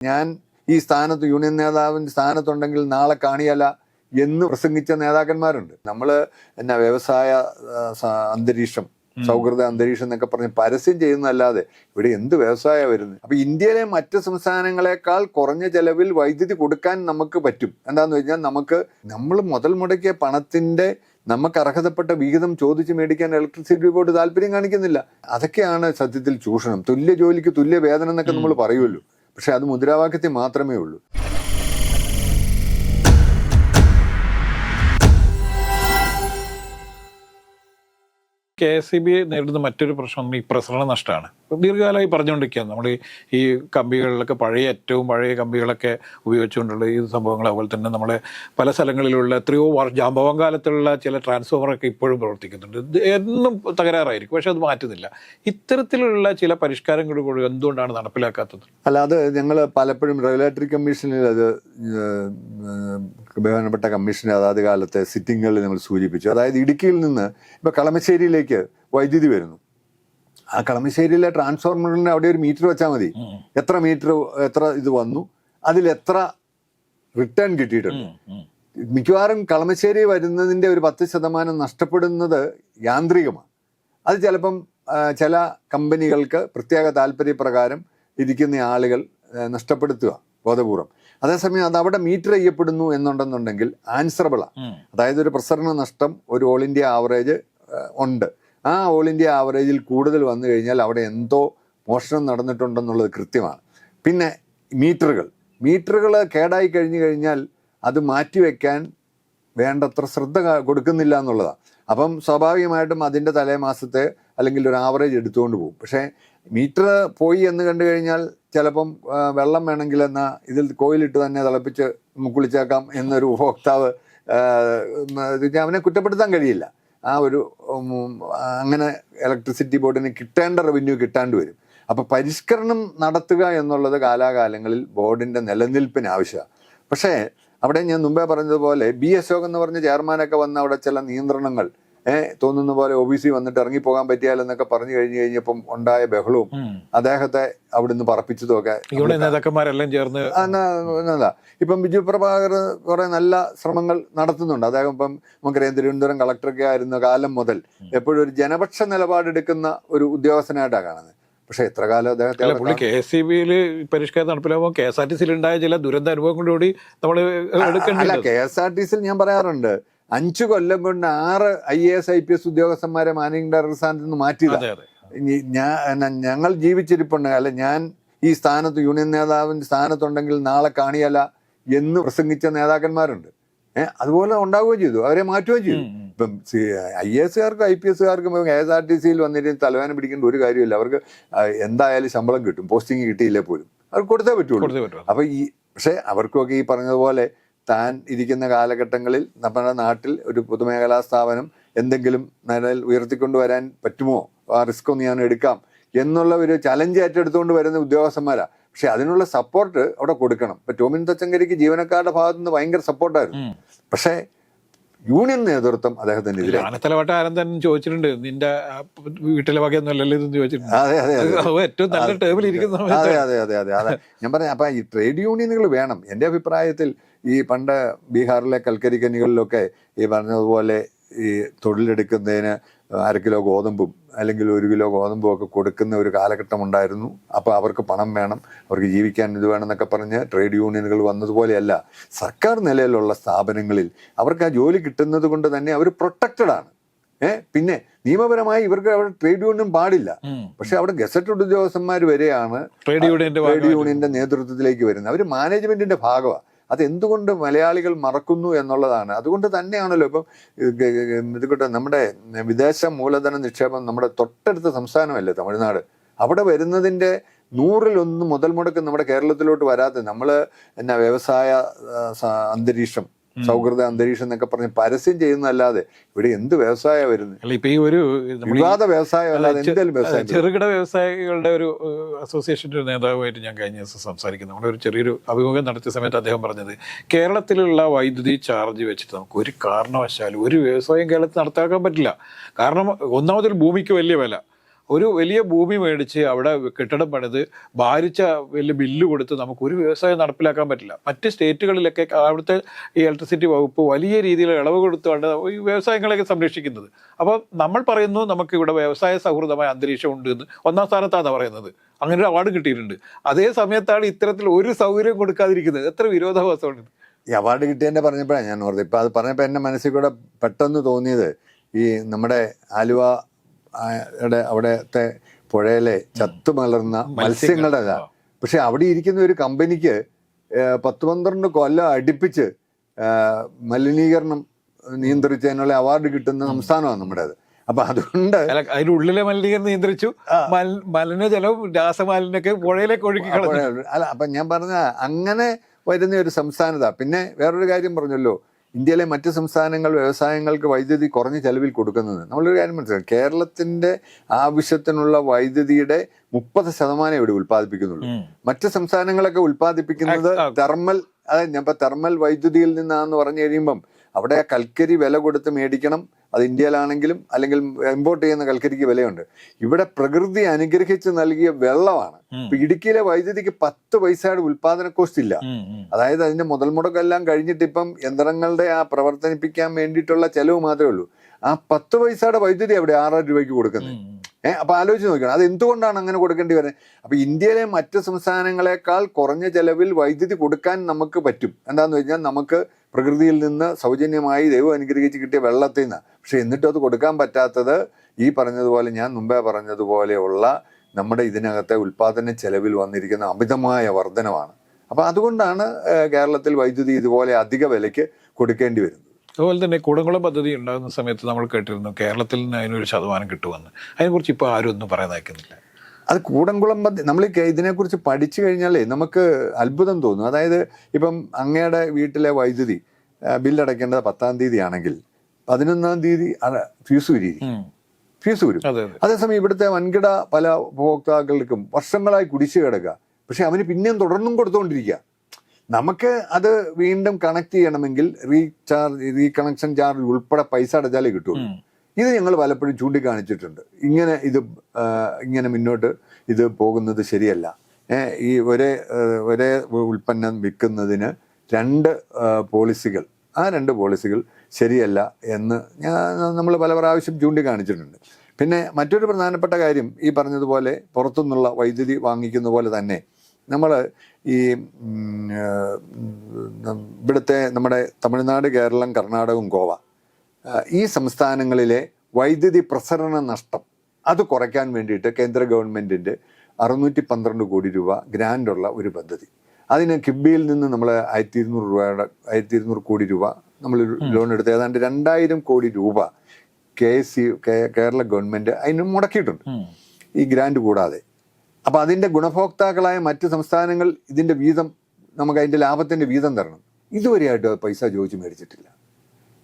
ഞാൻ ഈ സ്ഥാനത്ത് യൂണിയൻ നേതാവിന്റെ സ്ഥാനത്തുണ്ടെങ്കിൽ നാളെ കാണിയല്ല എന്ന് പ്രസംഗിച്ച നേതാക്കന്മാരുണ്ട്. നമ്മൾ എന്നാ വ്യവസായ അന്തരീക്ഷം സൗഹൃദ അന്തരീക്ഷം എന്നൊക്കെ പറഞ്ഞ് പരസ്യം ചെയ്യുന്നതല്ലാതെ ഇവിടെ എന്ത് വ്യവസായ വരുന്നത് അപ്പൊ ഇന്ത്യയിലെ മറ്റ് സംസ്ഥാനങ്ങളെക്കാൾ കുറഞ്ഞ ചെലവിൽ വൈദ്യുതി കൊടുക്കാൻ നമുക്ക് പറ്റും. എന്താന്ന് വെച്ചാൽ നമുക്ക് നമ്മൾ മുതൽ മുടക്കിയ പണത്തിന്റെ നമുക്ക് അർഹതപ്പെട്ട വിഹിതം ചോദിച്ച് മേടിക്കാൻ ഇലക്ട്രിസിറ്റി ബോർഡ് താല്പര്യം കാണിക്കുന്നില്ല. അതൊക്കെയാണ് സത്യത്തിൽ ചൂഷണം. തുല്യ ജോലിക്ക് തുല്യ വേതനം എന്നൊക്കെ നമ്മൾ പറയുമല്ലോ. പക്ഷെ അത് മുദ്രാവാക്യത്തിൽ മാത്രമേ ഉള്ളൂ. കെ എസ് ഇ ബി നേരിടുന്ന മറ്റൊരു പ്രശ്നം ഈ പ്രസരണ നഷ്ടമാണ്. ദീർഘകാലമായി പറഞ്ഞുകൊണ്ടിരിക്കുകയാണ്. നമ്മൾ ഈ കമ്പികളിലൊക്കെ പഴയ ഏറ്റവും പഴയ കമ്പികളൊക്കെ ഉപയോഗിച്ചുകൊണ്ടുള്ള ഈ സംഭവങ്ങൾ അതുപോലെ തന്നെ നമ്മളെ പല സ്ഥലങ്ങളിലുള്ള എത്രയോ ജാമ്പവം കാലത്തുള്ള ചില ട്രാൻസ്ഫോമറൊക്കെ ഇപ്പോഴും പ്രവർത്തിക്കുന്നുണ്ട്. എന്നും തകരാറായിരിക്കും. പക്ഷെ അത് മാറ്റുന്നില്ല. ഇത്തരത്തിലുള്ള ചില പരിഷ്കാരങ്ങൾ കൂടി എന്തുകൊണ്ടാണ് നടപ്പിലാക്കാത്തത്? അല്ല അത് ഞങ്ങൾ പലപ്പോഴും റെഗുലേറ്ററി കമ്മീഷനിൽ അത് ബഹുമാനപ്പെട്ട കമ്മീഷൻ അതാത് കാലത്തെ സിറ്റിങ്ങുകളിൽ നമ്മൾ സൂചിപ്പിച്ചു. അതായത് ഇടുക്കിയിൽ നിന്ന് ഇപ്പോൾ കളമശ്ശേരിയിലേക്ക് വൈദ്യുതി വരുന്നു. ആ കളമശ്ശേരിയിലെ ട്രാൻസ്ഫോർമറിന് അവിടെ ഒരു മീറ്റർ വെച്ചാൽ മതി. എത്ര മീറ്റർ എത്ര ഇത് വന്നു അതിൽ എത്ര റിട്ടേൺ കിട്ടിയിട്ടുണ്ട്. മിക്കവാറും കളമശ്ശേരി വരുന്നതിന്റെ ഒരു പത്ത് ശതമാനം നഷ്ടപ്പെടുന്നത് യാന്ത്രികമാണ്. അത് ചിലപ്പം ചില കമ്പനികൾക്ക് പ്രത്യേക താല്പര്യപ്രകാരം ഇരിക്കുന്ന ആളുകൾ നഷ്ടപ്പെടുത്തുക ബോധപൂർവം. അതേസമയം അത് അവിടെ മീറ്റർ ചെയ്യപ്പെടുന്നു എന്നുണ്ടെന്നുണ്ടെങ്കിൽ ആൻസറബിളാണ്. അതായത് ഒരു പ്രസരണ നഷ്ടം ഒരു ഓൾ ഇന്ത്യ ആവറേജ് ഉണ്ട്. ആ ഓൾ ഇന്ത്യ ആവറേജിൽ കൂടുതൽ വന്നു കഴിഞ്ഞാൽ അവിടെ എന്തോ മോഷണം നടന്നിട്ടുണ്ടെന്നുള്ളത് കൃത്യമാണ്. പിന്നെ മീറ്ററുകൾ. മീറ്ററുകൾ കേടായി കഴിഞ്ഞു കഴിഞ്ഞാൽ അത് മാറ്റിവെക്കാൻ വേണ്ടത്ര ശ്രദ്ധ കൊടുക്കുന്നില്ല എന്നുള്ളതാണ് അപ്പം സ്വാഭാവികമായിട്ടും അതിന്റെ തലേമാസത്തെ അല്ലെങ്കിൽ ഒരു ആവറേജ് എടുത്തുകൊണ്ട് പോകും. പക്ഷേ മീറ്റർ പോയി എന്ന് കണ്ടു കഴിഞ്ഞാൽ ചിലപ്പം വെള്ളം വേണമെങ്കിൽ എന്നാൽ ഇതിൽ കോയിലിട്ട് തന്നെ തിളപ്പിച്ച് കുളിച്ചേക്കാം എന്നൊരു ഉപഭോക്താവ് അവനെ കുറ്റപ്പെടുത്താൻ കഴിയില്ല. ആ ഒരു അങ്ങനെ ഇലക്ട്രിസിറ്റി ബോർഡിന് കിട്ടേണ്ട റവന്യൂ കിട്ടാണ്ട് വരും. അപ്പോൾ പരിഷ്കരണം നടത്തുക എന്നുള്ളത് കാലാകാലങ്ങളിൽ ബോർഡിന്റെ നിലനിൽപ്പിന് ആവശ്യമാണ്. പക്ഷേ അവിടെ ഞാൻ മുമ്പേ പറഞ്ഞതുപോലെ ബി അശോക് എന്ന് പറഞ്ഞ ചെയർമാനൊക്കെ വന്ന അവിടെ ചില നിയന്ത്രണങ്ങൾ തോന്നുന്ന പോലെ ഒ ബി സി വന്നിട്ട് ഇറങ്ങിപ്പോകാൻ പറ്റിയാലെന്നൊക്കെ പറഞ്ഞു കഴിഞ്ഞു കഴിഞ്ഞപ്പം ഉണ്ടായ ബഹളവും അദ്ദേഹത്തെ അവിടുന്ന് പറപ്പിച്ചതും ഒക്കെ ഇവിടെ നേതാക്കന്മാരെല്ലാം ചേർന്ന് എന്നതാ ഇപ്പം ബിജു പ്രഭാകർ കുറെ നല്ല ശ്രമങ്ങൾ നടത്തുന്നുണ്ട്. അദ്ദേഹം ഇപ്പം നമുക്കറിയാം തിരുവനന്തപുരം കളക്ടറൊക്കെ ആയിരുന്ന കാലം മുതൽ എപ്പോഴും ഒരു ജനപക്ഷ നിലപാടെടുക്കുന്ന ഒരു ഉദ്യോഗസ്ഥനായിട്ടാണ് കാണുന്നത്. പക്ഷെ എത്ര കാലം അദ്ദേഹത്തെ പുള്ളി കെ എസ് സി ബിയിൽ പരിഷ്കാരം നടപ്പിലാകുമ്പോൾ കെ എസ് ആർ ടി സിയിൽ ഉണ്ടായ ചില ദുരന്ത അനുഭവങ്ങളോടുകൂടി നമ്മൾ അല്ല എടുക്കേണ്ടത് കെ എസ് ആർ ടി സിയിൽ ഞാൻ പറയാറുണ്ട് അഞ്ചു കൊല്ലം കൊണ്ട് ആറ് I A S I P S ഉദ്യോഗസ്ഥന്മാരെ മാനേജിംഗ് ഡയറക്ടർ സ്ഥാനത്ത് നിന്ന് മാറ്റിയതാ. ഞാൻ ഞങ്ങൾ ജീവിച്ചിരിപ്പുണ്ട്. അല്ല ഞാൻ ഈ സ്ഥാനത്ത് യൂണിയൻ നേതാവിന്റെ സ്ഥാനത്തുണ്ടെങ്കിൽ നാളെ കാണിയല്ല എന്ന് പ്രസംഗിച്ച നേതാക്കന്മാരുണ്ട്. ഏഹ് അതുപോലെ ഉണ്ടാവുകയും ചെയ്തു. അവരെ മാറ്റുകയും ചെയ്തു. ഇപ്പം ഐ എസ് കാർക്കും ഐ പി എസ്കാർക്കും കെ എസ് ആർ ടി സിയിൽ വന്നിട്ട് തലവേന പിടിക്കേണ്ട ഒരു കാര്യമില്ല. അവർക്ക് എന്തായാലും ശമ്പളം കിട്ടും. പോസ്റ്റിംഗ് കിട്ടിയില്ലേ പോലും. അവർക്ക് കൊടുത്തേ പറ്റുള്ളൂ. അപ്പൊ ഈ പക്ഷെ അവർക്കൊക്കെ ഈ പറഞ്ഞതുപോലെ താൻ ഇരിക്കുന്ന കാലഘട്ടങ്ങളിൽ നമ്മുടെ നാട്ടിൽ ഒരു പൊതുമേഖലാ സ്ഥാപനം എന്തെങ്കിലും നിലയിൽ ഉയർത്തിക്കൊണ്ടുവരാൻ പറ്റുമോ? ആ റിസ്ക് ഒന്ന് ഞാൻ എടുക്കാം എന്നുള്ള ഒരു ചലഞ്ച് ഏറ്റെടുത്തുകൊണ്ട് വരുന്ന ഉദ്യോഗസ്ഥന്മാരാണ് പക്ഷെ അതിനുള്ള സപ്പോർട്ട് അവിടെ കൊടുക്കണം. ഇപ്പൊ ടോമിൻ തച്ചങ്കരിക്ക് ജീവനക്കാരുടെ ഭാഗത്തുനിന്ന് ഭയങ്കര സപ്പോർട്ടായിരുന്നു. പക്ഷേ യൂണിയൻ നേതൃത്വം അദ്ദേഹത്തിനെതിരെ. ആനത്തലവട്ട ആനന്ദൻ ചോദിച്ചിട്ടുണ്ട്. നിന്റെ വീട്ടിലെ വകയൊന്നുമല്ലല്ലോ ഇതെന്ന് ചോദിച്ചിട്ടുണ്ട്. അതെ അതെ ഏറ്റവും നല്ല ടേബിൾ ഇരിക്കുന്ന അതെ അതെ അതെ അതെ. അതെ. ഞാൻ പറഞ്ഞ അപ്പൊ ഈ ട്രേഡ് യൂണിയനുകൾ വേണം. എന്റെ അഭിപ്രായത്തിൽ ഈ പണ്ട് ബീഹാറിലെ കൽക്കരിക്കനികളിലൊക്കെ ഈ പറഞ്ഞതുപോലെ ഈ തൊഴിലെടുക്കുന്നതിന് അര കിലോ ഗോതമ്പും അല്ലെങ്കിൽ ഒരു കിലോ ഗോതമ്പും ഒക്കെ കൊടുക്കുന്ന ഒരു കാലഘട്ടം ഉണ്ടായിരുന്നു. അപ്പോൾ അവർക്ക് പണം വേണം. അവർക്ക് ജീവിക്കാൻ ഇത് വേണം എന്നൊക്കെ പറഞ്ഞ് ട്രേഡ് യൂണിയനുകൾ വന്നതുപോലെയല്ല സർക്കാർ നിലയിലുള്ള സ്ഥാപനങ്ങളിൽ അവർക്ക് ആ ജോലി കിട്ടുന്നത് കൊണ്ട് തന്നെ അവർ പ്രൊട്ടക്റ്റഡ് ആണ്. ഏഹ് പിന്നെ നിയമപരമായി ഇവർക്ക് അവിടെ ട്രേഡ് യൂണിയൻ പാടില്ല. പക്ഷെ അവിടെ ഗസറ്റഡ് ഉദ്യോഗസ്ഥന്മാർ വരെയാണ് ട്രേഡ് യൂണിയന്റെ നേതൃത്വത്തിലേക്ക് വരുന്നത്. അവർ മാനേജ്മെന്റിന്റെ ഭാഗമാണ് അത് എന്തുകൊണ്ട് മലയാളികൾ മറക്കുന്നു എന്നുള്ളതാണ്. അതുകൊണ്ട് തന്നെയാണല്ലോ ഇപ്പം ഇതുകൊണ്ട് നമ്മുടെ വിദേശ മൂലധന നിക്ഷേപം നമ്മുടെ തൊട്ടടുത്ത സംസ്ഥാനമല്ലേ തമിഴ്നാട്. അവിടെ വരുന്നതിന്റെ നൂറിലൊന്ന് മുതൽ മുടക്ക് നമ്മുടെ കേരളത്തിലോട്ട് വരാതെ നമ്മൾ എന്നാ വ്യവസായ അന്തരീക്ഷം സൗഹൃദ അന്തരീക്ഷം എന്നൊക്കെ പറഞ്ഞ് പരസ്യം ചെയ്യുന്നതല്ലാതെ ഇവിടെ എന്ത് വ്യവസായ വരുന്നത് അല്ല ഇപ്പൊ ഈ ഒരു വിവാദ വ്യവസായം അല്ലാതെ എന്തെങ്കിലും വ്യവസായം ചെറുകിട വ്യവസായികളുടെ ഒരു അസോസിയേഷന്റെ ഒരു നേതാവുമായിട്ട് ഞാൻ കഴിഞ്ഞ ദിവസം സംസാരിക്കുന്നു. നമ്മുടെ ഒരു ചെറിയൊരു അഭിമുഖം നടത്തിയ സമയത്ത് അദ്ദേഹം പറഞ്ഞത് കേരളത്തിലുള്ള വൈദ്യുതി ചാർജ് വെച്ചിട്ട് നമുക്ക് ഒരു കാരണവശാലും ഒരു വ്യവസായം കേരളത്തിൽ നടത്താക്കാൻ പറ്റില്ല. കാരണം ഒന്നാമതൊരു ഭൂമിക്ക് വലിയ വില. ഒരു വലിയ ഭൂമി മേടിച്ച് അവിടെ കെട്ടിടം പണിത് ഭാരിച്ച വലിയ ബില്ല് കൊടുത്ത് നമുക്ക് ഒരു വ്യവസായം നടപ്പിലാക്കാൻ പറ്റില്ല. മറ്റ് സ്റ്റേറ്റുകളിലൊക്കെ അവിടുത്തെ ഈ ഇലക്ട്രിസിറ്റി വകുപ്പ് വലിയ രീതിയിൽ ഇളവ് കൊടുത്തുകൊണ്ട് ഈ വ്യവസായങ്ങളെയൊക്കെ സംരക്ഷിക്കുന്നത്. അപ്പോൾ നമ്മൾ പറയുന്നു നമുക്ക് ഇവിടെ വ്യവസായ സൗഹൃദമായ അന്തരീക്ഷം ഉണ്ട് എന്ന്. ഒന്നാം സ്ഥാനത്താണ് പറയുന്നത്. അങ്ങനെ ഒരു അവാർഡ് കിട്ടിയിട്ടുണ്ട്. അതേ സമയത്താണ് ഇത്തരത്തിൽ ഒരു സൗകര്യം കൊടുക്കാതിരിക്കുന്നത്. എത്ര വിരോധാഭാസമാണ് ഈ അവാർഡ് കിട്ടിയതിന്റെ പറഞ്ഞപ്പോഴാണ് ഞാൻ ഓർത്തത്. ഇപ്പം അത് പറഞ്ഞപ്പോൾ എന്റെ മനസ്സിൽ കൂടെ പെട്ടെന്ന് തോന്നിയത് ഈ നമ്മുടെ ആലുവ അവിടത്തെ പുഴയിലെ ചത്തുമലർന്ന മത്സ്യങ്ങളുടെ ഇതാ പക്ഷെ അവിടെ ഇരിക്കുന്ന ഒരു കമ്പനിക്ക് പത്ത് പന്ത്രണ്ട് കൊല്ലം അടുപ്പിച്ച് മലിനീകരണം നിയന്ത്രിച്ചതിനുള്ള അവാർഡ് കിട്ടുന്ന സംസ്ഥാനമാണ് നമ്മുടേത്. അപ്പൊ അതുകൊണ്ട് അതിനുള്ളിലെ ഉള്ളിലെ മലിനീകരണം നിയന്ത്രിച്ചു. മലിനജലവും രാസമാലിന്യൊക്കെ പുഴയിലേക്ക് ഒഴുക്കി അല്ല അപ്പൊ ഞാൻ പറഞ്ഞ അങ്ങനെ വരുന്ന ഒരു സംസ്ഥാനത. പിന്നെ വേറൊരു കാര്യം പറഞ്ഞല്ലോ. ഇന്ത്യയിലെ മറ്റ് സംസ്ഥാനങ്ങൾ വ്യവസായങ്ങൾക്ക് വൈദ്യുതി കുറഞ്ഞ ചെലവിൽ കൊടുക്കുന്നത്. നമ്മളൊരു കാര്യം മനസ്സിലാക്കാം കേരളത്തിന്റെ ആവശ്യത്തിനുള്ള വൈദ്യുതിയുടെ മുപ്പത് ശതമാനം ഇവിടെ ഉൽപ്പാദിപ്പിക്കുന്നുള്ളൂ. മറ്റ് സംസ്ഥാനങ്ങളൊക്കെ ഉൽപ്പാദിപ്പിക്കുന്നത്. തെർമൽ അതായത് ഞാൻ തെർമൽ വൈദ്യുതിയിൽ നിന്നാന്ന് പറഞ്ഞു കഴിയുമ്പം അവിടെ കൽക്കരി വില കൊടുത്ത് മേടിക്കണം. അത് ഇന്ത്യയിലാണെങ്കിലും അല്ലെങ്കിൽ ഇമ്പോർട്ട് ചെയ്യുന്ന കൽക്കരിക്ക് വിലയുണ്ട് ഇവിടെ പ്രകൃതി അനുഗ്രഹിച്ച് നൽകിയ വെള്ളമാണ്. ഇപ്പൊ ഇടുക്കിയിലെ വൈദ്യുതിക്ക് പത്ത് പൈസയുടെ ഉൽപാദന കോസ്റ്റ് ഇല്ല. അതായത് അതിന്റെ മുതൽ മുടക്കെല്ലാം കഴിഞ്ഞിട്ട് ഇപ്പം യന്ത്രങ്ങളുടെ ആ പ്രവർത്തനിപ്പിക്കാൻ വേണ്ടിയിട്ടുള്ള ചെലവ് മാത്രമേ ഉള്ളൂ ആ പത്ത് പൈസയുടെ വൈദ്യുതി അവിടെ ആറായിരം രൂപയ്ക്ക് കൊടുക്കുന്നത്. ഏഹ് അപ്പൊ ആലോചിച്ച് നോക്കണം അത് എന്തുകൊണ്ടാണ് അങ്ങനെ കൊടുക്കേണ്ടി വരുന്നത്? അപ്പൊ ഇന്ത്യയിലെ മറ്റ് സംസ്ഥാനങ്ങളെക്കാൾ കുറഞ്ഞ ചെലവിൽ വൈദ്യുതി കൊടുക്കാൻ നമുക്ക് പറ്റും. എന്താന്ന് വെച്ചാൽ നമുക്ക് പ്രകൃതിയിൽ നിന്ന് സൗജന്യമായി ദൈവം അനുഗ്രഹിച്ച് കിട്ടിയ വെള്ളത്തിൽ നിന്ന് പക്ഷെ എന്നിട്ടും അത് കൊടുക്കാൻ പറ്റാത്തത് ഈ പറഞ്ഞതുപോലെ ഞാൻ മുമ്പേ പറഞ്ഞതുപോലെയുള്ള നമ്മുടെ ഇതിനകത്തെ ഉൽപാദന ചെലവിൽ വന്നിരിക്കുന്ന അമിതമായ വർധനമാണ് അപ്പൊ അതുകൊണ്ടാണ് കേരളത്തിൽ വൈദ്യുതി ഇതുപോലെ അധിക വിലയ്ക്ക് കൊടുക്കേണ്ടി വരുന്നത്. അതുപോലെ തന്നെ കുടംകുളം പദ്ധതി ഉണ്ടാകുന്ന സമയത്ത് നമ്മൾ കേട്ടിരുന്നു കേരളത്തിൽ നിന്ന് അതിനൊരു ശതമാനം കിട്ടുമെന്ന്. അതിനെക്കുറിച്ച് ഇപ്പോൾ ആരും ഒന്നും പറയാൻ അയക്കുന്നില്ല അത് കൂടംകുളം പദ്ധതി നമ്മൾ ഇതിനെക്കുറിച്ച് പഠിച്ചു കഴിഞ്ഞാലേ നമുക്ക് അത്ഭുതം തോന്നും. അതായത് ഇപ്പം അങ്ങയുടെ വീട്ടിലെ വൈദ്യുതി ബില്ലടയ്ക്കേണ്ടത് പത്താം തീയതി ആണെങ്കിൽ പതിനൊന്നാം തീയതി ഫീസ് ഫ്യൂസ് ഉരിയിരിക്കും ഉം. ഫ്യൂസ് വരും. അതെ അതെ. അതേസമയം ഇവിടുത്തെ വൻകിട പല ഉപഭോക്താക്കൾക്കും വർഷങ്ങളായി കുടിച്ചു കിടക്കുക. പക്ഷെ അവന് പിന്നെയും തുടർന്നും കൊടുത്തുകൊണ്ടിരിക്കുക നമുക്ക് അത് വീണ്ടും കണക്ട് ചെയ്യണമെങ്കിൽ റീചാർജ് റീകണക്ഷൻ ചാർജ് ഉൾപ്പെടെ പൈസ അടച്ചാലേ കിട്ടുള്ളൂ. ഇത് ഞങ്ങൾ പലപ്പോഴും ചൂണ്ടിക്കാണിച്ചിട്ടുണ്ട്. ഇങ്ങനെ ഇത് ഇങ്ങനെ മുന്നോട്ട് ഇത് പോകുന്നത് ശരിയല്ല. ഈ ഒരേ ഒരേ ഉൽപ്പന്നം വിൽക്കുന്നതിന് രണ്ട് പോളിസികൾ ആ രണ്ട് പോളിസികൾ ശരിയല്ല എന്ന് ഞാൻ നമ്മൾ പല പ്രാവശ്യം ചൂണ്ടിക്കാണിച്ചിട്ടുണ്ട്. പിന്നെ മറ്റൊരു പ്രധാനപ്പെട്ട കാര്യം ഈ പറഞ്ഞതുപോലെ പുറത്തുനിന്നുള്ള വൈദ്യുതി വാങ്ങിക്കുന്ന പോലെ തന്നെ നമ്മൾ ഈ ഇവിടുത്തെ നമ്മുടെ തമിഴ്നാട് കേരളം കർണാടകവും ഗോവ ഈ സംസ്ഥാനങ്ങളിലെ വൈദ്യുതി പ്രസരണ നഷ്ടം അത് കുറയ്ക്കാൻ വേണ്ടിയിട്ട് കേന്ദ്ര ഗവൺമെന്റിന്റെ അറുന്നൂറ്റി പന്ത്രണ്ട് കോടി രൂപ ഗ്രാൻഡുള്ള ഒരു പദ്ധതി. അതിന് കിബിയിൽ നിന്ന് നമ്മൾ ആയിരത്തി ഇരുന്നൂറ് രൂപയുടെ ആയിരത്തി ഇരുന്നൂറ് കോടി രൂപ നമ്മൾ ലോൺ എടുത്ത് ഏതാണ്ട് രണ്ടായിരം കോടി രൂപ K S C Kerala government അതിന് മുടക്കിയിട്ടുണ്ട്. ഈ ഗ്രാൻഡ് കൂടാതെ. അപ്പൊ അതിന്റെ ഗുണഭോക്താക്കളായ മറ്റ് സംസ്ഥാനങ്ങൾ ഇതിന്റെ വീതം നമുക്ക് അതിന്റെ ലാഭത്തിന്റെ വീതം തരണം. ഇതുവരെയായിട്ട് പൈസ ചോദിച്ച് മേടിച്ചിട്ടില്ല.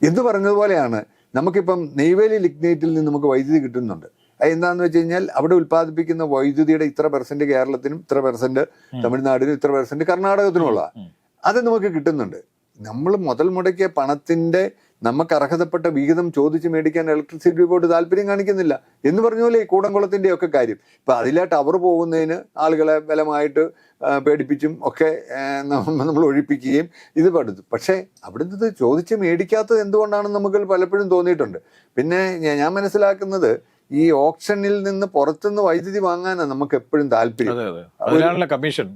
എന്ന് പറഞ്ഞതുപോലെയാണ് നമുക്കിപ്പം നെയ്വേലി ലിഗ്നൈറ്റിൽ നിന്ന് നമുക്ക് വൈദ്യുതി കിട്ടുന്നുണ്ട്. അത് എന്താണെന്ന് വെച്ച് കഴിഞ്ഞാൽ അവിടെ ഉൽപ്പാദിപ്പിക്കുന്ന വൈദ്യുതിയുടെ ഇത്ര പെർസെന്റ് കേരളത്തിനും ഇത്ര പെർസെന്റ് തമിഴ്നാടിനും ഇത്ര പെർസെന്റ് കർണാടകത്തിനുമുള്ള. അത് നമുക്ക് കിട്ടുന്നുണ്ട്. നമ്മൾ മുതൽ മുടക്കിയ പണത്തിന്റെ നമുക്ക് അർഹതപ്പെട്ട വിഹിതം ചോദിച്ച് മേടിക്കാൻ ഇലക്ട്രിസിറ്റി ബോർഡ് താല്പര്യം കാണിക്കുന്നില്ല. എന്ന് പറഞ്ഞ പോലെ ഈ കൂടംകുളത്തിന്റെ ഒക്കെ കാര്യം. ഇപ്പൊ അതിലെ ടവർ പോകുന്നതിന് ആളുകളെ ബലമായിട്ട് പേടിപ്പിച്ചും ഒക്കെ നമ്മൾ ഒഴിപ്പിക്കുകയും ഇത് പടുത്തു പക്ഷേ അവിടുന്ന് ചോദിച്ച് മേടിക്കാത്തത് എന്തുകൊണ്ടാണെന്ന് നമുക്ക് പലപ്പോഴും തോന്നിയിട്ടുണ്ട്. പിന്നെ ഞാൻ മനസ്സിലാക്കുന്നത് ഈ ഓപ്ഷനിൽ നിന്ന് പുറത്തുനിന്ന് വൈദ്യുതി വാങ്ങാനാണ് നമുക്ക് എപ്പോഴും താല്പര്യം. അതിനാണല്ലോ കമ്മീഷൻ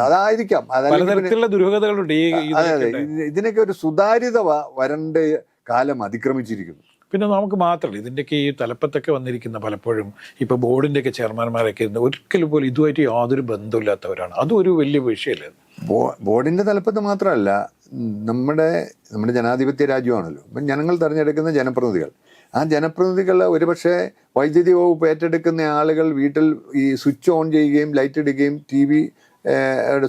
അതായിരിക്കാം. പലതരത്തിലുള്ള ദുരൂഹതകളുണ്ട് ഈ അതെ അതെ. ഇതിനൊക്കെ. ഒരു സുതാര്യത വരണ്ട കാലം അതിക്രമിച്ചിരിക്കുന്നു. പിന്നെ നമുക്ക് മാത്രമല്ല ഇതിന്റെയൊക്കെ ഈ തലപ്പത്തൊക്കെ വന്നിരിക്കുന്ന പലപ്പോഴും ഇപ്പോൾ ബോർഡിന്റെയൊക്കെ ചെയർമാൻമാരൊക്കെ ഒരിക്കലും പോലും ഇതുമായിട്ട് യാതൊരു ബന്ധമില്ലാത്തവരാണ് അതും ഒരു വലിയ വിഷയമല്ലേ ബോർഡിന്റെ ബോർഡിന്റെ തലപ്പത്ത് മാത്രമല്ല നമ്മുടെ നമ്മുടെ ജനാധിപത്യ രാജ്യമാണല്ലോ. അപ്പം ജനങ്ങൾ തിരഞ്ഞെടുക്കുന്ന ജനപ്രതിനിധികൾ. ആ ജനപ്രതിനിധികൾ ഒരുപക്ഷെ വൈദ്യുതി വകുപ്പ് ഏറ്റെടുക്കുന്ന ആളുകൾ വീട്ടിൽ ഈ സ്വിച്ച് ഓൺ ചെയ്യുകയും ലൈറ്റ് ഇടുകയും ടി വി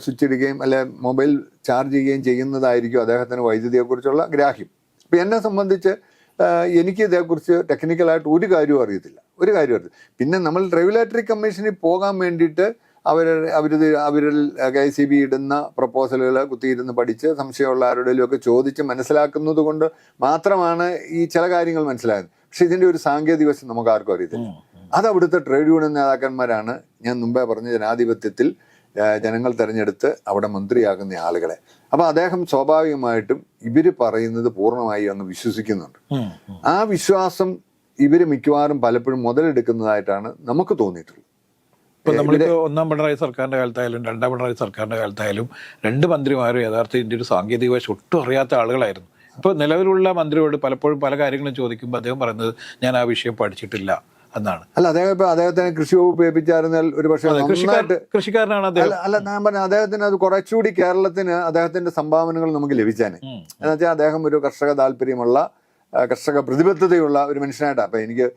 സ്വിച്ച് ഇടുകയും അല്ലെ മൊബൈൽ ചാർജ് ചെയ്യുകയും ചെയ്യുന്നതായിരിക്കും അദ്ദേഹത്തിന് വൈദ്യുതിയെക്കുറിച്ചുള്ള ഗ്രാഹ്യം. ഇപ്പം എന്നെ സംബന്ധിച്ച് എനിക്ക് ഇതേക്കുറിച്ച് ടെക്നിക്കലായിട്ട് ഒരു കാര്യവും അറിയത്തില്ല. ഒരു കാര്യവും അറിയത്തില്ല. പിന്നെ നമ്മൾ റെഗുലേറ്ററി കമ്മീഷനിൽ പോകാൻ വേണ്ടിയിട്ട് അവർ അവർ അവരിൽ കെ സി ബി ഇടുന്ന പ്രപ്പോസലുകൾ കുത്തിയിരുന്ന് പഠിച്ച് സംശയമുള്ള ആരുടെയും ഒക്കെ ചോദിച്ച് മനസ്സിലാക്കുന്നത് കൊണ്ട് മാത്രമാണ് ഈ ചില കാര്യങ്ങൾ മനസ്സിലായത്. പക്ഷെ ഇതിന്റെ ഒരു സാങ്കേതിക വശം നമുക്ക് ആർക്കും അറിയത്തില്ല അത് അവിടുത്തെ ട്രേഡ് യൂണിയൻ നേതാക്കന്മാരാണ്. ഞാൻ മുമ്പേ പറഞ്ഞ ജനാധിപത്യത്തിൽ ജനങ്ങൾ തെരഞ്ഞെടുത്ത് അവിടെ മന്ത്രിയാകുന്ന ആളുകളെ. അപ്പൊ അദ്ദേഹം സ്വാഭാവികമായിട്ടും ഇവർ പറയുന്നത് പൂർണമായി അങ്ങ് വിശ്വസിക്കുന്നുണ്ട്. ആ വിശ്വാസം ഇവർ മിക്കവാറും പലപ്പോഴും മുതലെടുക്കുന്നതായിട്ടാണ് നമുക്ക് തോന്നിയിട്ടുള്ളത്. ഇപ്പൊ നമ്മളിപ്പോൾ ഒന്നാം പിണറായി സർക്കാരിന്റെ കാലത്തായാലും രണ്ടാം പിണറായി സർക്കാരിന്റെ കാലത്തായാലും രണ്ട് മന്ത്രിമാരും യഥാർത്ഥ ഇതിന്റെ ഒരു സാങ്കേതിക വശം ഒട്ടും അറിയാത്ത ആളുകളായിരുന്നു. ഇപ്പോൾ നിലവിലുള്ള മന്ത്രിയോട് പലപ്പോഴും പല കാര്യങ്ങളും ചോദിക്കുമ്പോൾ അദ്ദേഹം പറയുന്നത് ഞാൻ ആ വിഷയം പഠിച്ചിട്ടില്ല എന്നാണ്. അല്ല അദ്ദേഹം ഇപ്പൊ അദ്ദേഹത്തിന് കൃഷി വകുപ്പ് ഏൽപ്പിച്ചായിരുന്നാൽ ഒരു പക്ഷേ കൃഷിക്കാരനാണ് അദ്ദേഹം. അല്ല അല്ല ഞാൻ പറഞ്ഞ അദ്ദേഹത്തിന് അത് കുറച്ചുകൂടി കേരളത്തിന് അദ്ദേഹത്തിന്റെ സംഭാവനകൾ നമുക്ക് ലഭിച്ചാൽ എന്നുവെച്ചാൽ എന്ന് വെച്ചാൽ അദ്ദേഹം ഒരു കർഷക താല്പര്യമുള്ള കർഷക പ്രതിബദ്ധതയുള്ള ഒരു മനുഷ്യനായിട്ടാണ് അപ്പൊ എനിക്ക്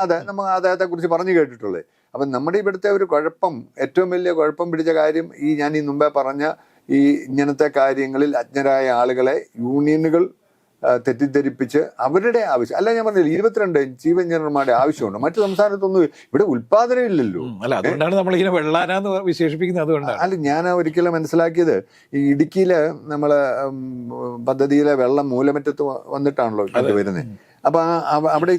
അതെ നമ്മൾ അദ്ദേഹത്തെ കുറിച്ച് പറഞ്ഞു കേട്ടിട്ടുള്ളത് അപ്പൊ നമ്മുടെ ഇവിടുത്തെ ഒരു കുഴപ്പം ഏറ്റവും വലിയ കുഴപ്പം പിടിച്ച കാര്യം ഈ ഞാൻ ഈ മുമ്പേ പറഞ്ഞ ഈ ഇങ്ങനത്തെ കാര്യങ്ങളിൽ അജ്ഞരായ ആളുകളെ യൂണിയനുകൾ തെറ്റിദ്ധരിപ്പിച്ച് അവരുടെ ആവശ്യം. അല്ല ഞാൻ പറഞ്ഞില്ല ഇരുപത്തിരണ്ട് ചീഫ് എഞ്ചിനീയർമാരുടെ ആവശ്യമുണ്ട്. മറ്റു സംസ്ഥാനത്തൊന്നും ഇവിടെ ഉൽപാദനം ഇല്ലല്ലോ. അല്ല അതുകൊണ്ടാണ് നമ്മളിങ്ങനെ വെള്ളാനാന്ന് വിശേഷിപ്പിക്കുന്നത്. അതുകൊണ്ടാണ്. അല്ല ഞാൻ ഒരിക്കലും മനസ്സിലാക്കിയത് ഈ ഇടുക്കിയിലെ നമ്മളെ പദ്ധതിയിലെ വെള്ളം മൂലമറ്റത്ത് വന്നിട്ടാണല്ലോ ഇങ്ങോട്ട് വരുന്നത് അപ്പൊ അവിടെ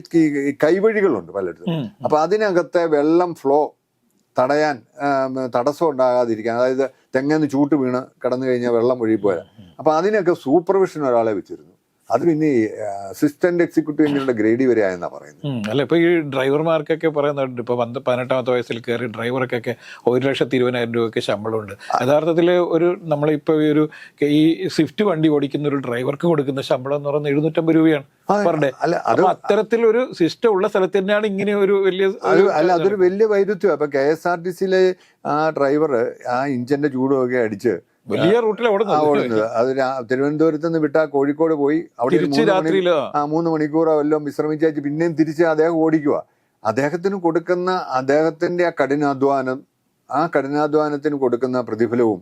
കൈവഴികളുണ്ട് പലയിടത്തും. അപ്പൊ അതിനകത്തെ വെള്ളം ഫ്ലോ തടയാൻ തടസ്സം ഉണ്ടാകാതിരിക്കാൻ അതായത് തെങ്ങന്ന് ചൂട്ട് വീണ് കടന്നു കഴിഞ്ഞാൽ വെള്ളം ഒഴുകി പോയാൽ അപ്പൊ അതിനൊക്കെ സൂപ്പർവിഷൻ ഒരാളെ വെച്ചിരുന്നു. അത് പിന്നെ അസിസ്റ്റന്റ് എക്സിക്യൂട്ടീവ് എഞ്ചിനീയറുടെ ഗ്രേഡി വരെ ആയെന്നാ പറയുന്നത്. അല്ല ഇപ്പൊ ഈ ഡ്രൈവർമാർക്കൊക്കെ പറയുന്നുണ്ട് ഇപ്പൊ പന്ത് പതിനെട്ടാമത്തെ വയസ്സിൽ കയറി ഡ്രൈവർക്കൊക്കെ ഒരു ലക്ഷത്തി ഇരുപതിനായിരം രൂപയ്ക്ക് ശമ്പളമുണ്ട്. യഥാർത്ഥത്തിൽ ഒരു നമ്മളിപ്പോ ഈ ഒരു ഈ സ്വിഫ്റ്റ് വണ്ടി ഓടിക്കുന്ന ഒരു ഡ്രൈവർക്ക് കൊടുക്കുന്ന ശമ്പളം എന്ന് പറയുന്നത് എഴുന്നൂറ്റമ്പത് രൂപയാണ് അല്ല അത് അത്തരത്തിലൊരു സിസ്റ്റം ഉള്ള സ്ഥലത്ത് തന്നെയാണ് ഇങ്ങനെ ഒരു വലിയ അല്ല അതൊരു വലിയ വൈരുദ്ധ്യം അപ്പൊ കെ എസ് ആർ ടി സിയിലെ ആ ഡ്രൈവർ ആ ഇഞ്ചിന്റെ ചൂടുമൊക്കെ അടിച്ച് വലിയ റൂട്ടിൽ ഓടുന്നത്. അത് തിരുവനന്തപുരത്ത് നിന്ന് വിട്ടാ കോഴിക്കോട് പോയി അവിടെ ആ മൂന്ന് മണിക്കൂറോ എല്ലാം വിശ്രമിച്ചു പിന്നെയും തിരിച്ച് അദ്ദേഹം ഓടിക്കുക അദ്ദേഹത്തിന് കൊടുക്കുന്ന അദ്ദേഹത്തിന്റെ ആ കഠിനാധ്വാനം ആ കഠിനാധ്വാനത്തിന് കൊടുക്കുന്ന പ്രതിഫലവും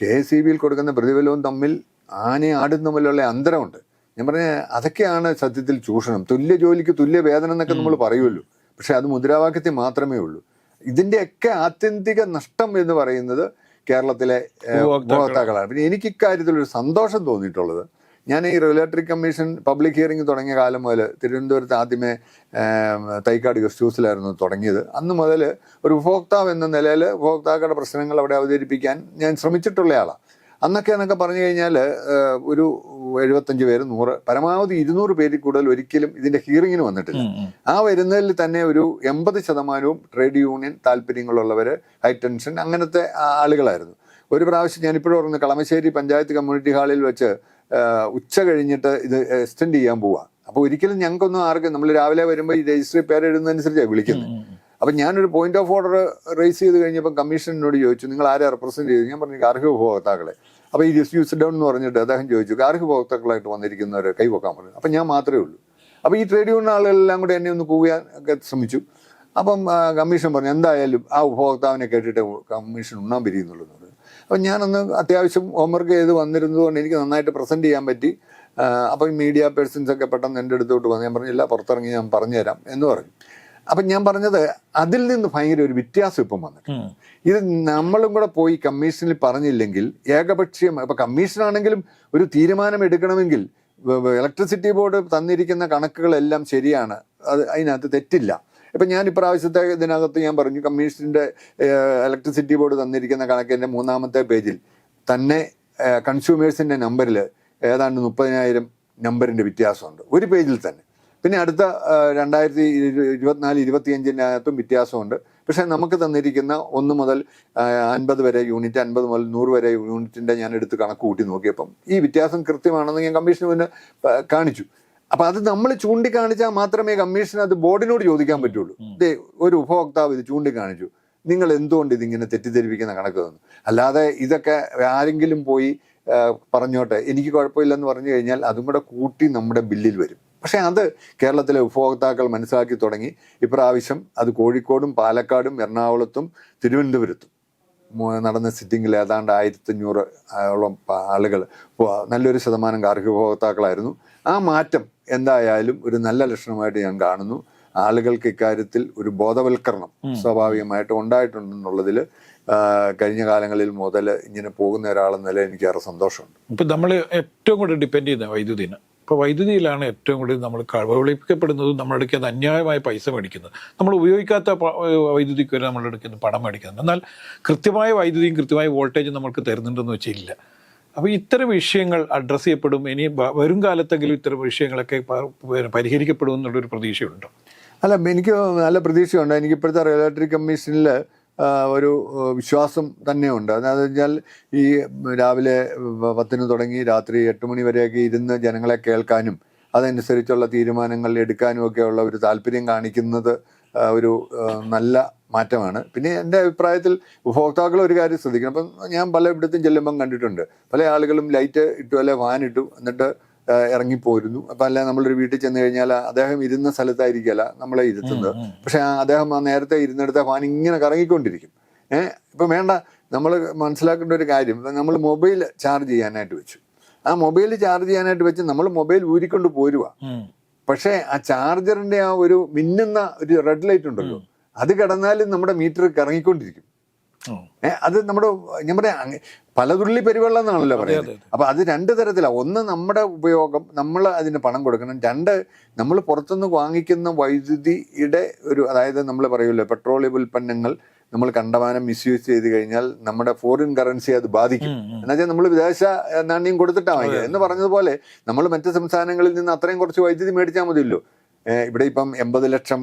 കെ എസ് ബിയിൽ കൊടുക്കുന്ന പ്രതിഫലവും തമ്മിൽ ആനയും ആടും തമ്മിലുള്ള അന്തരമുണ്ട്. ഞാൻ പറഞ്ഞ അതൊക്കെയാണ് സത്യത്തിൽ ചൂഷണം. തുല്യ ജോലിക്ക് തുല്യ വേതനം എന്നൊക്കെ നമ്മൾ പറയുമല്ലോ. പക്ഷെ അത് മുദ്രാവാക്യത്തിൽ മാത്രമേ ഉള്ളൂ. ഇതിന്റെയൊക്കെ ആത്യന്തിക നഷ്ടം എന്ന് പറയുന്നത് കേരളത്തിലെ ഉപഭോക്താക്കളാണ്. പിന്നെ എനിക്ക് ഇക്കാര്യത്തിൽ ഒരു സന്തോഷം തോന്നിയിട്ടുള്ളത്. ഞാൻ ഈ റെഗുലേറ്ററി കമ്മീഷൻ പബ്ലിക് ഹിയറിംഗ് തുടങ്ങിയ കാലം മുതൽ തിരുവനന്തപുരത്ത് ആദ്യമേ തൈക്കാട് ഗസ്റ്റ് ഹൗസിലായിരുന്നു തുടങ്ങിയത്. അന്ന് മുതൽ ഒരു ഉപഭോക്താവ് എന്ന നിലയിൽ ഉപഭോക്താക്കളുടെ പ്രശ്നങ്ങൾ അവിടെ അവതരിപ്പിക്കാൻ ഞാൻ ശ്രമിച്ചിട്ടുള്ള ആളാണ് അന്നൊക്കെ എന്നൊക്കെ പറഞ്ഞു കഴിഞ്ഞാൽ ഒരു എഴുപത്തഞ്ച് പേര് നൂറ് പരമാവധി ഇരുന്നൂറ് പേരിൽ കൂടുതൽ ഒരിക്കലും ഇതിന്റെ ഹിയറിങ്ങിന് വന്നിട്ടില്ല. ആ വരുന്നതിൽ തന്നെ ഒരു എൺപത് ശതമാനവും ട്രേഡ് യൂണിയൻ താല്പര്യങ്ങളുള്ളവര് ഹൈ ടെൻഷൻ അങ്ങനത്തെ ആളുകളായിരുന്നു. ഒരു പ്രാവശ്യം ഞാനിപ്പോഴും ഓർക്കുന്നു കളമശ്ശേരി പഞ്ചായത്ത് കമ്മ്യൂണിറ്റി ഹാളിൽ വെച്ച് ഉച്ച കഴിഞ്ഞിട്ട് ഇത് എക്സ്റ്റെൻഡ് ചെയ്യാൻ പോവാ. അപ്പോൾ ഒരിക്കലും ഞങ്ങൾക്കൊന്നും ആർക്കും നമ്മൾ രാവിലെ വരുമ്പോൾ ഈ രജിസ്ട്രി പേര് എഴുതുന്നതനുസരിച്ചാണ് വിളിക്കുന്നത്. അപ്പം ഞാനൊരു പോയിന്റ് ഓഫ് ഓർഡർ റേസ് ചെയ്ത് കഴിഞ്ഞപ്പോൾ കമ്മീഷനോട് ചോദിച്ചു നിങ്ങൾ ആരെ റെപ്രസെന്റ് ചെയ്തു? ഞാൻ പറഞ്ഞു ഗാർഹിക ഉപഭോക്താക്കളെ. അപ്പോൾ ഈ ജസ്റ്റ് യൂസ് ഡൗൺ എന്ന് പറഞ്ഞിട്ട് അദ്ദേഹം ചോദിച്ചു ഗാർഹിക ഉപഭോക്താക്കളായിട്ട് വന്നിരിക്കുന്നവരെ കൈവക്കാൻ പറഞ്ഞു. അപ്പം ഞാൻ മാത്രമേ ഉള്ളൂ. അപ്പോൾ ഈ ട്രേഡ് യൂണിയൻ ആളുകളെല്ലാം കൂടെ എന്നെ ഒന്ന് കൂവിയാൻ ശ്രമിച്ചു. അപ്പം കമ്മീഷൻ പറഞ്ഞു എന്തായാലും ആ ഉപഭോക്താവിനെ കേട്ടിട്ട് കമ്മീഷൻ ഉണ്ണാൻ പിരിയുന്നുള്ളൂ എന്ന് പറഞ്ഞു. അപ്പം ഞാനന്ന് അത്യാവശ്യം ഹോംവർക്ക് ചെയ്ത് വന്നിരുന്നതുകൊണ്ട് എനിക്ക് നന്നായിട്ട് പ്രസന്റ് ചെയ്യാൻ പറ്റി. അപ്പോൾ അപ്പം ഈ മീഡിയ പേഴ്സൺസ് ഒക്കെ പെട്ടെന്ന് എന്റെ അടുത്തോട്ട് വന്ന് ഞാൻ പറഞ്ഞില്ല പുറത്തിറങ്ങി ഞാൻ പറഞ്ഞുതരാം എന്ന് പറഞ്ഞു. അപ്പം ഞാൻ പറഞ്ഞത് അതിൽ നിന്ന് ഭയങ്കര ഒരു വ്യത്യാസം ഇപ്പം വന്നിട്ടുണ്ട്. ഇത് നമ്മളും കൂടെ പോയി കമ്മീഷനിൽ പറഞ്ഞില്ലെങ്കിൽ ഏകപക്ഷീയം ഇപ്പം കമ്മീഷനാണെങ്കിലും ഒരു തീരുമാനം എടുക്കണമെങ്കിൽ ഇലക്ട്രിസിറ്റി ബോർഡ് തന്നിരിക്കുന്ന കണക്കുകളെല്ലാം ശരിയാണ്. അത് അതിനകത്ത് തെറ്റില്ല. ഇപ്പൊ ഞാൻ ഇപ്രാവശ്യത്തെ ഇതിനകത്ത് ഞാൻ പറഞ്ഞു കമ്മീഷന്റെ ഇലക്ട്രിസിറ്റി ബോർഡ് തന്നിരിക്കുന്ന കണക്കിന്റെ മൂന്നാമത്തെ പേജിൽ തന്നെ കൺസ്യൂമേഴ്സിന്റെ നമ്പറിൽ ഏതാണ്ട് മുപ്പതിനായിരം നമ്പറിന്റെ വ്യത്യാസമുണ്ട്. ഒരു പേജിൽ തന്നെ. പിന്നെ അടുത്ത രണ്ടായിരത്തി ഇരു- ഇരുപത്തിനാല് ഇരുപത്തിയഞ്ചിനകത്തും വ്യത്യാസമുണ്ട്. പക്ഷേ നമുക്ക് തന്നിരിക്കുന്ന ഒന്ന് മുതൽ അൻപത് വരെ യൂണിറ്റ് അൻപത് മുതൽ നൂറ് വരെ യൂണിറ്റിന്റെ ഞാൻ എടുത്ത് കണക്ക് കൂട്ടി നോക്കിയപ്പം ഈ വ്യത്യാസം കൃത്യമാണെന്ന് ഞാൻ കമ്മീഷന് മുന്നേ കാണിച്ചു. അപ്പം അത് നമ്മൾ ചൂണ്ടിക്കാണിച്ചാൽ മാത്രമേ കമ്മീഷൻ അത് ബോർഡിനോട് ചോദിക്കാൻ പറ്റുള്ളൂ. ദേ ഒരു ഉപഭോക്താവ് ഇത് ചൂണ്ടിക്കാണിച്ചു. നിങ്ങൾ എന്തുകൊണ്ട് ഇതിങ്ങനെ തെറ്റിദ്ധരിപ്പിക്കുന്ന കണക്ക് തന്നു? അല്ലാതെ ഇതൊക്കെ ആരെങ്കിലും പോയി പറഞ്ഞോട്ടെ എനിക്ക് കുഴപ്പമില്ലെന്ന് പറഞ്ഞു കഴിഞ്ഞാൽ അതും കൂടെ കൂട്ടി നമ്മുടെ ബില്ലിൽ വരും. പക്ഷെ അത് കേരളത്തിലെ ഉപഭോക്താക്കൾ മനസ്സിലാക്കി തുടങ്ങി. ഇപ്രാവശ്യം അത് കോഴിക്കോടും പാലക്കാടും എറണാകുളത്തും തിരുവനന്തപുരത്തും. നടന്ന സിറ്റിങ്ങിൽ ഏതാണ്ട് ആയിരത്തഞ്ഞൂറ് ഓളം ആളുകൾ നല്ലൊരു ശതമാനം കാർഷിക ഉപഭോക്താക്കളായിരുന്നു. ആ മാറ്റം എന്തായാലും ഒരു നല്ല ലക്ഷണമായിട്ട് ഞാൻ കാണുന്നു. ആളുകൾക്ക് ഇക്കാര്യത്തിൽ ഒരു ബോധവൽക്കരണം സ്വാഭാവികമായിട്ട് ഉണ്ടായിട്ടുണ്ടെന്നുള്ളതിൽ കഴിഞ്ഞ കാലങ്ങളിൽ മുതൽ ഇങ്ങനെ പോകുന്ന ഒരാളെന്ന നില എനിക്ക് ഏറെ സന്തോഷമുണ്ട്. ഇപ്പം നമ്മൾ ഏറ്റവും കൂടുതൽ ഡിപ്പെൻഡ് ചെയ്യുന്ന വൈദ്യുതിന്. ഇപ്പോൾ വൈദ്യുതിയിലാണ് ഏറ്റവും കൂടുതൽ നമ്മൾ കബളിപ്പിക്കപ്പെടുന്നതും നമ്മുടെ അടുക്കൽ അന്യായമായ പൈസ മേടിക്കുന്നത്. നമ്മൾ ഉപയോഗിക്കാത്ത വൈദ്യുതിക്ക് വരെ നമ്മൾ അടുക്കൽ പണം മേടിക്കുന്നത്. എന്നാൽ കൃത്യമായ വൈദ്യുതിയും കൃത്യമായ വോൾട്ടേജും നമ്മൾക്ക് തരുന്നുണ്ടെന്ന് വെച്ചാൽ ഇല്ല അപ്പോൾ ഇത്തരം വിഷയങ്ങൾ അഡ്രസ്സ് ചെയ്യപ്പെടും. ഇനി വരും കാലത്തെങ്കിലും ഇത്തരം വിഷയങ്ങളൊക്കെ പരിഹരിക്കപ്പെടും എന്നുള്ളൊരു പ്രതീക്ഷയുണ്ടോ. അല്ല എനിക്ക് നല്ല പ്രതീക്ഷയുണ്ട്. എനിക്ക് ഇപ്പോഴത്തെ റെഗുലേറ്ററി കമ്മീഷനിൽ ഒരു വിശ്വാസം തന്നെയുണ്ട്. അതെന്ന് വെച്ചാൽ ഈ രാവിലെ പത്തിന് തുടങ്ങി രാത്രി എട്ട് മണി വരെയൊക്കെ ഇരുന്ന് ജനങ്ങളെ കേൾക്കാനും അതനുസരിച്ചുള്ള തീരുമാനങ്ങൾ എടുക്കാനും ഒക്കെയുള്ള ഒരു താല്പര്യം കാണിക്കുന്നത് ഒരു നല്ല മാറ്റമാണ്. പിന്നെ എന്റെ അഭിപ്രായത്തിൽ ഉപഭോക്താക്കൾ ഒരു കാര്യം ശ്രദ്ധിക്കണം. അപ്പം ഞാൻ പലയിടത്തും ചെല്ലുമ്പം കണ്ടിട്ടുണ്ട്. പല ആളുകളും ലൈറ്റ് ഇട്ടു അല്ലെ ഫാൻ ഇട്ടു. എന്നിട്ട് ഇറങ്ങിപ്പോരുന്നു. അപ്പം അല്ല നമ്മളൊരു വീട്ടിൽ ചെന്ന് കഴിഞ്ഞാൽ അദ്ദേഹം ഇരുന്ന സ്ഥലത്തായിരിക്കല്ല നമ്മളെ ഇരുത്തുന്നത്. പക്ഷെ ആ അദ്ദേഹം ആ നേരത്തെ ഇരുന്നെടുത്ത ഫാൻ ഇങ്ങനെ കറങ്ങിക്കൊണ്ടിരിക്കും. ഏഹ് ഇപ്പം വേണ്ട നമ്മൾ മനസ്സിലാക്കേണ്ട ഒരു കാര്യം നമ്മൾ മൊബൈൽ ചാർജ് ചെയ്യാനായിട്ട് വെച്ചു. ആ മൊബൈൽ ചാർജ് ചെയ്യാനായിട്ട് വെച്ച് നമ്മൾ മൊബൈൽ ഊരിക്കൊണ്ട് പോരുക. പക്ഷേ ആ ചാർജറിന്റെ ആ ഒരു മിന്നുന്ന ഒരു റെഡ് ലൈറ്റ് ഉണ്ടല്ലോ അത് കിടന്നാലും നമ്മുടെ മീറ്റർ കറങ്ങിക്കൊണ്ടിരിക്കും. അത് നമ്മുടെ ഞാൻ പറയാം പലതുള്ളി പെരുവെള്ളം എന്നാണല്ലോ പറയുന്നത്. അപ്പോൾ അപ്പൊ അത് രണ്ട് തരത്തിലാണ് ഒന്ന് നമ്മുടെ ഉപയോഗം നമ്മൾ അതിന് പണം കൊടുക്കണം. രണ്ട് നമ്മൾ പുറത്തുനിന്ന് വാങ്ങിക്കുന്ന വൈദ്യുതിയുടെ ഒരു അതായത് നമ്മൾ പറയുമല്ലോ പെട്രോളിയം ഉൽപ്പന്നങ്ങൾ നമ്മൾ കണ്ടമാനം മിസ്യൂസ് ചെയ്ത് കഴിഞ്ഞാൽ നമ്മുടെ ഫോറിൻ കറൻസി അത് ബാധിക്കും. എന്നുവെച്ചാൽ നമ്മൾ വിദേശ നാണ്യം കൊടുത്തിട്ടാണ് എന്ന് പറഞ്ഞതുപോലെ നമ്മൾ മറ്റ് സംസ്ഥാനങ്ങളിൽ നിന്ന് അത്രയും കുറച്ച് വൈദ്യുതി മേടിച്ചാൽ മതിയല്ലോ. ഇവിടെ ഇപ്പം എൺപത് ലക്ഷം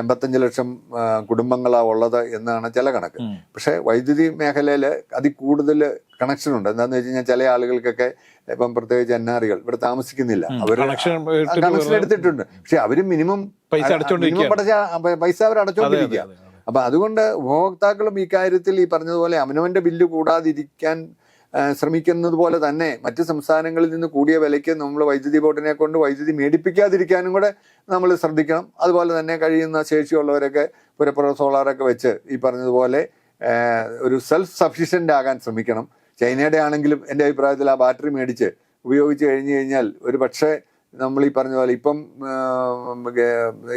എൺപത്തഞ്ച് ലക്ഷം കുടുംബങ്ങളാണ് കുടുംബങ്ങളാ ഉള്ളത് എന്നാണ് ചില കണക്ക്. പക്ഷേ വൈദ്യുതി മേഖലയിൽ അതി കൂടുതൽ കണക്ഷൻ ഉണ്ട്. എന്താണെന്ന് വെച്ച് കഴിഞ്ഞാൽ ചില ആളുകൾക്കൊക്കെ ഇപ്പം പ്രത്യേകിച്ച് എൻആറികൾ ഇവിടെ താമസിക്കുന്നില്ല. അവർ കണക്ഷൻ എടുത്തിട്ടുണ്ട്. പക്ഷെ അവർ മിനിമം പൈസ പൈസ അവർ അടച്ചുകൊണ്ടിരിക്കുക അടച്ചോണ്ടിരിക്കുക. അപ്പൊ അതുകൊണ്ട് ഉപഭോക്താക്കളും ഈ കാര്യത്തിൽ ഈ പറഞ്ഞതുപോലെ അവനവന്റെ ബില്ല് കൂടാതിരിക്കാൻ ശ്രമിക്കുന്നത് പോലെ തന്നെ മറ്റ് സംസ്ഥാനങ്ങളിൽ നിന്ന് കൂടിയ വിലയ്ക്ക് നമ്മൾ വൈദ്യുതി ബോർഡിനെ കൊണ്ട് വൈദ്യുതി മേടിപ്പിക്കാതിരിക്കാനും കൂടെ നമ്മൾ ശ്രദ്ധിക്കണം. അതുപോലെ തന്നെ കഴിയുന്ന ശേഷിയുള്ളവരൊക്കെ പുരപ്പുറ സോളാറൊക്കെ വെച്ച് ഈ പറഞ്ഞതുപോലെ ഒരു സെൽഫ് സഫീഷ്യന്റ് ആകാൻ ശ്രമിക്കണം. ചൈനയുടെ ആണെങ്കിലും എന്റെ അഭിപ്രായത്തിൽ ആ ബാറ്ററി മേടിച്ച് ഉപയോഗിച്ച് കഴിഞ്ഞു കഴിഞ്ഞാൽ ഒരു പക്ഷേ നമ്മൾ ഈ പറഞ്ഞ പോലെ ഇപ്പം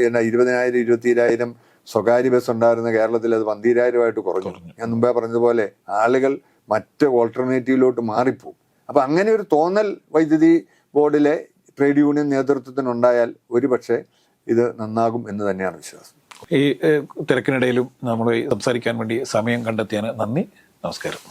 എന്നാ ഇരുപതിനായിരം ഇരുപത്തിരായിരം സ്വകാര്യ ബസ് ഉണ്ടായിരുന്ന കേരളത്തിൽ അത് പന്തീരായിരമായിട്ട് കുറഞ്ഞു. ഞാൻ മുമ്പേ പറഞ്ഞതുപോലെ ആളുകൾ മറ്റ് ഓൾട്ടർനേറ്റീവിലോട്ട് മാറിപ്പോകും അപ്പം അങ്ങനെ ഒരു തോന്നൽ വൈദ്യുതി ബോർഡിലെ ട്രേഡ് യൂണിയൻ നേതൃത്വത്തിനുണ്ടായാൽ ഒരുപക്ഷെ ഇത് നന്നാകും എന്ന് തന്നെയാണ് വിശ്വാസം. ഈ തിരക്കിനിടയിലും നമ്മൾ സംസാരിക്കാൻ വേണ്ടി സമയം കണ്ടെത്തിയതിന് നന്ദി. നമസ്കാരം.